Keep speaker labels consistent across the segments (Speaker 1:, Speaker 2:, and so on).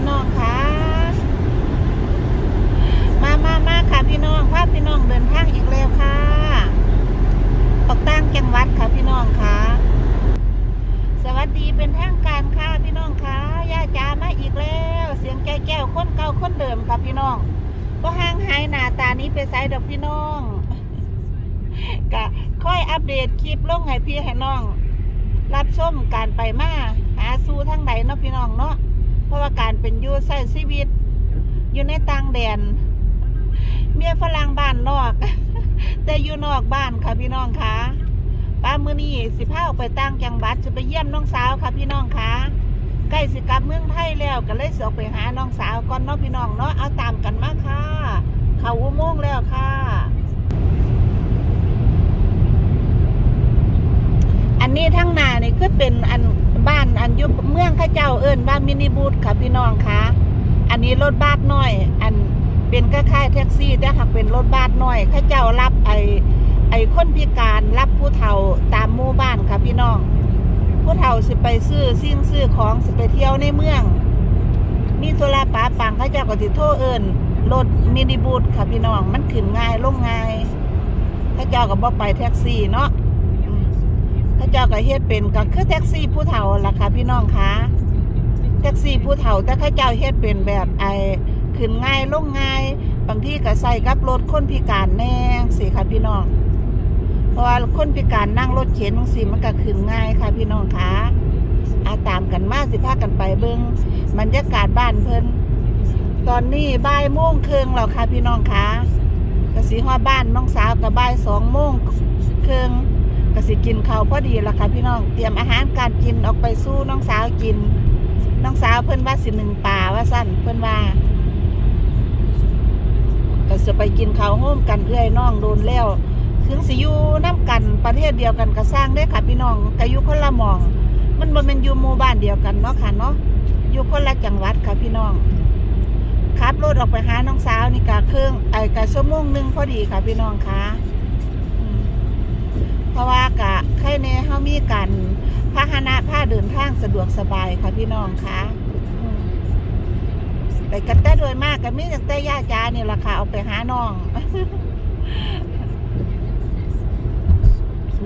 Speaker 1: พี่น้องค่ะ มามามาค่ะพี่น้องพาพี่น้องเดินทางอีกแล้วค่ะออกตั้งจังหวัดค่ะพี่น้องค่ะ สวัสดีเป็นทางการค่ะพี่น้องค่ะย่าจ๋ามาอีกแล้ว เสียงแก้แก้วค้นเก่าค้นเดิมค่ะพี่น้องก็ห่างหายหน้าตานี้ไปไสดอกพี่น้องกะค่อยอัปเดตคลิปลงให้พี่ให้น้อง รับชมการไปมาหาสู่ทางใดเนาะพี่น้องเนาะ เพราะว่าการเป็นอยู่ใช้ชีวิต อยู่ในต่างแดน เมียฝรั่งบ้านนอก แต่อยู่นอกบ้านค่ะพี่น้องค่ะป้ามือนี้สิพาออกไปต่างจังหวัดจะไปเยี่ยมน้องสาวค่ะพี่น้องค่ะใกล้สิกลับเมืองไทยแล้วก็เลยสิออกไปหาน้องสาวก่อนเนาะพี่น้องเนาะเอาตามกันมาค่ะเขาอุโมงค์แล้วค่ะ อันนี้ทั้งนานี่คือเป็นอัน บ้านอันยุบเมืองข้าเจ้าเอิญบ้านมินิบูธค่ะพี่น้องคะอันนี้รถบัสน้อย อันเป็นคล้ายๆแท็กซี่ แต่หากเป็นรถบัสน้อยข้าเจ้ารับไอไอคนพิการรับผู้เฒ่าตามหมู่บ้านค่ะพี่น้อง ผู้เฒ่าสิไปซื้อสิ่งซื้อของสิไปเที่ยวในเมืองมีโทรปาปังข้าเจ้าก็สิโทรเอิญรถมินิบูธค่ะพี่น้องมันขึ้นง่ายลงง่ายข้าเจ้าก็บ่ไปแท็กซี่เนาะ จ้าก็เฮ็ดเป็นก็คือแท็กซี่ผู้เฒ่าล่ะค่ะพี่น้องคะแท็กซี่ผู้เฒ่าแต่ข้าเจ้าเฮ็ดเป็นแบบไอขึ้นง่ายลงง่าย บางที่ก็ใส่กับรถคนพิการแน่สิค่ะพี่น้อง เพราะว่าคนพิการนั่งรถเข็นจังซี่มันก็ขึ้นง่ายค่ะพี่น้องคะอาตามกันมาสิพากันไปเบิ่งบรรยากาศบ้านเพิ่นตอนนี้บ่ายโมงครึ่งแล้วค่ะพี่น้องคะก็สิฮอดบ้านน้องสาวก็บ่ายสองโมงครึ่ง ก็สิกินข้าวพอดีละค่ะพี่น้องเตรียมอาหารการกินออกไปสู้น้องสาวกิน น้องสาวเพิ่อนว่าสิหนึ่งป่าว่าสั้นเพิ่อนว่าก็จะไปกินข้าวโฮมกันเอื้อยน้องโดนแล้วถึงสิอยู่น้ำกันประเทศเดียวกันก็สร้างได้ค่ะพี่น้องก็อยู่คนละหมอง มันบ่แม่นอยู่หมู่บ้านเดียวกันเนาะค่ะเนาะอยู่คนละจังหวัดค่ะพี่น้องขับรถออกไปหาน้องสาวนี่ก็เครื่องไอ้ก็ชั่วโมงหนึ่งพอดีค่ะพี่น้องค่ะ ราะว่ากะใครในเฮามีกันพาหนะผ้าเดินทางสะดวกสบายค่ะพี่น้องคะไปกันแต่โดยมากกันมีตั้งแต่ย่าจานี่แหละค่ะเอาไปหาน้อง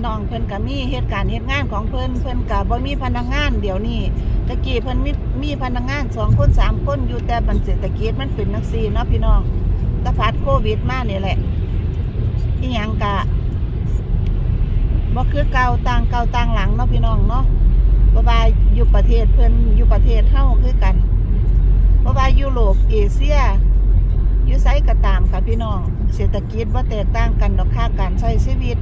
Speaker 1: น้องเพิ่นก็มีเหตุการณ์เหตุงานของเพิ่นเพิ่นก็บ่มีพนักงานเดี๋ยวนี้ตะกี้เพิ่นมีมีพนักงานสองคนสามคนอยู่แต่บันเศรษฐกิจมันเป็นนักซีเนาะพี่น้องตะพัดโควิดมานี่แหละอีหยังกะ บ่คือเก่าต่างเก่าต่างหลังเนาะพี่น้องเนาะบ่ว่าอยู่ประเทศเพิ่นอยู่ประเทศเฮาคือกันบ่ว่ายุโรปเอเชียอยู่ไสก็ตามค่ะพี่น้อง เศรษฐกิจบ่แตกต่างกันดอกค่าการใช้ชีวิต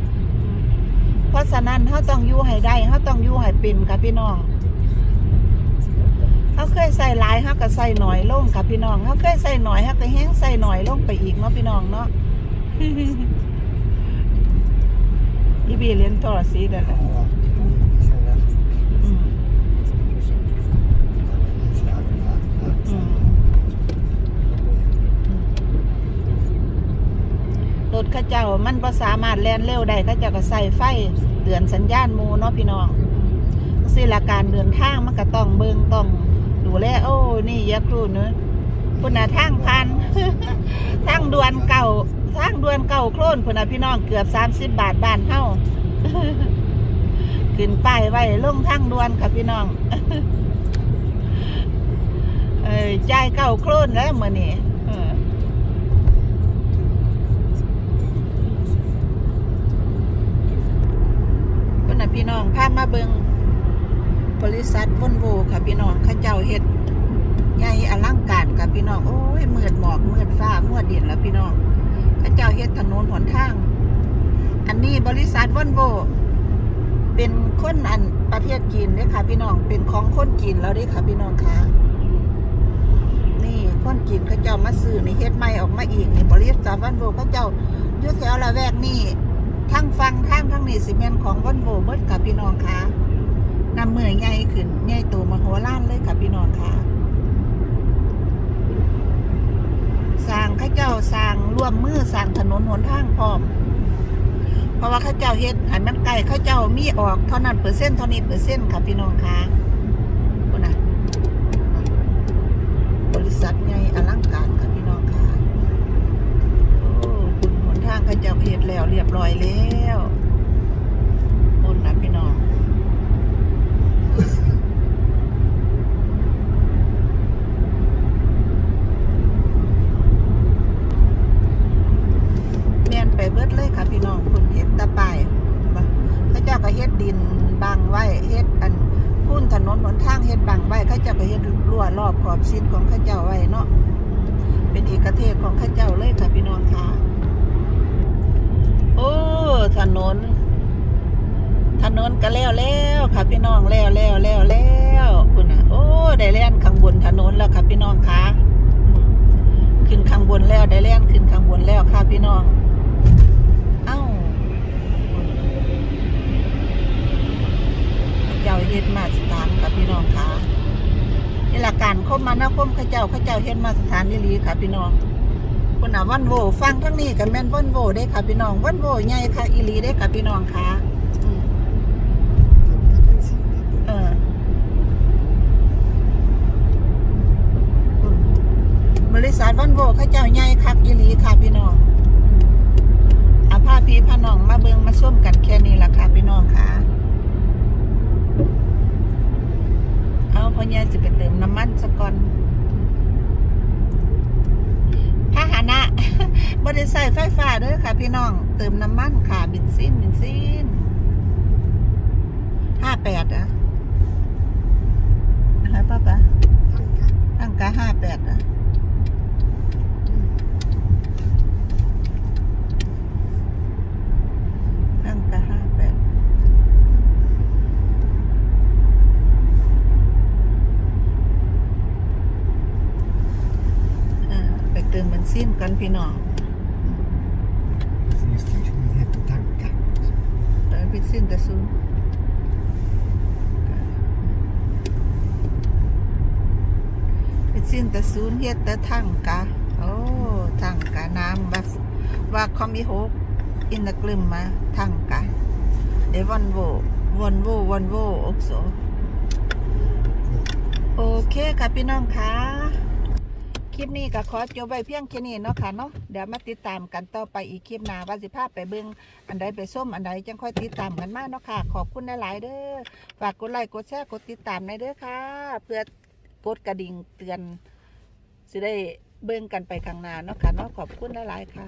Speaker 1: เพราะฉะนั้นเฮาต้องอยู่ให้ได้เฮาต้องอยู่ให้เป็นค่ะพี่น้องเฮาเคยใส่หลายเฮาก็ใส่หน่อยลงค่ะพี่น้องเฮาเคยใส่หน่อยเฮาก็แฮงใส่หน่อยลงไปอีกเนาะพี่น้องเนาะ บีเรียนต่อสีเด้อล่ะอืมอืมรถเข้าเจ้ามันบ่สามารถแล่นเร็วได้เข้าเจ้าก็ใส่ไฟ เตือนสัญญาณหมูเนาะพี่น้องสิละการเดินทางมันก็ต้องเบิ่งต้องดูแลโอ้นี่อยาครูเนอะ พุ่นน่ะทางพันทางด่วนเก่าทางด่วนเก่าโคลนพุ่นน่ะพี่น้องเกือบ30บาทบ้านเฮาขึ้นป้ายไว้ลงทางด่วนค่ะพี่น้องเอ้ยจ่ายเก่าโคลนแล้วมื้อนี้คุณน่ะพี่น้องพามาเบิงบริษัทวอนโวค่ะพี่น้องเขาเจ้าเฮ็ด ใหญ่อลังการกับพี่น้อง โอ้ยมืดหมอกมืดฟ้ามืดเดินแล้วพี่น้องพระเจ้าเฮ็ดถนนหนทาง อันนี้บริษัทวอนโวเป็นคนอันประเทศจีนเด้อค่ะ พี่น้อง เป็นของคนจีนแล้วด้ค่ะ พี่น้องค่ะ นี่คนจีนเขาเจ้ามาซื้อนี่เฮ็ดใหม่ออกมาอีกนี่บริษัทวอนโวเขาเจ้าอยู่แถวละแวกนี่ทั้งฟังทั้งทั้งนี่สิเมนของวอนโวเบิดค่ะพี่น้องค่ะนำมือใหญ่ขึ้นใหญ่โตมโหฬารเลยค่ะพี่น้องค่ะ สร้างเข้าเจ้าสร้างร่วมมือสร้างถนนหนทางพร้อม เพราะว่าข้าเจ้าเฮ็ดหันมันไกลข้าเจ้ามีออกเท่านั้นเปอร์เซ็นต์เท่านี้เปอร์เซ็นต์ค่ะพี่น้องค่ะคุณน่ะษัทใหญ่อลังการค่ะพี่น้องค่ะโอ้คุณหนทางข้าเจ้าเฮ็ดแล้วเรียบร้อยแล้วอุ่นนะพี่น้อง แม่นไปเบิดเลยค่ะพี่น้องคุณเห็นตะปายบ่เขาเจ้าก็เฮ็ ดินบังไว้เฮ็ดอันคุ้นถนนหนทางเฮ็ดบังไว้เขาเจ้าก็เฮ็ดรั้วรอบขอบชิดของเขาเจ้าไว้เนาะเป็นเอกเทศของเขาเจ้าเลยค่ะพี่น้องค่ะ โอ้ถนน ถนนก็แล้วแล้วค่ะพี่น้องแล้วแล้วแล้วแล้วคุณน่ะโอ้ได้แล่นข้างบนถนนแล้วค่ะพี่น้องค่ะขึ้นข้างบนแล้วได้แล่นขึ้นข้างบนแล้วค่ะพี่น้อง เอ้าข้าเจ้าเฮ็ดมาสถานค่ะพี่น้องค่ะนี่หลั การคมมานาคมข้าเจ้าข้าเจ้าเฮ็ดมาสถานนี่ลีค่ะพี่น้องคุณน่ะวันโวฟังทั้งนี้กับแม่นวันโวได้ค่ะพี่น้องวันโวใหญ่ค่ะอีหลีได้ค่ะพี่น้องค่ะเออบริษัทวันโวข้าเจ้าใหญ่คักอีลีค่ะพี่น้องอาพาพีพาน้องมาเบิงมาส้มกันแค่นี้ละค่ะพี่น้องค่ะเอาพอใหญ่สิ น้ำมันสะก่อนพาหนะบ่ได้ใส่ไฟฟ้าเด้อค่ะ พี่น้อง เติมน้ำมันค่ะบินซินบินซินห้าแปดอะฮะป้าปะตั้งกะห้าแปดอะตั้งกะห้าแปด อ่าไป เติมเบนซินกันพี่น้องเติมเบนซินแต่ซูนเบนซินแต่ซูนเฮ็ดแต่ทั้งกะโอ้ทั้งกะน้ำว่าว่าคอมีโฮกอินตะกลึมมาทั้งกะเดวอนโววอนโววอนโวโอกโซโอเคค่ะพี่น้องค่ะ คลิปนี้ก็ขอจบไว้เพียงแค่นี้เนาะค่ะเนาะเดี๋ยวมาติดตามกันต่อไปอีกคลิปหน้าว่าสิภาไปเบิ่งอันใดไปส้มอันใดจังค่อยติดตามกันมาเนาะค่ะ ขอบคุณหลายๆเด้อฝากกดไลค์กดแชร์กดติดตามในเด้อค่ะ เพื่อกดกระดิ่งเตือนสิได้เบิ่งกันไปข้างหน้าเนาะค่ะเนาะขอบคุณหลายๆค่ะ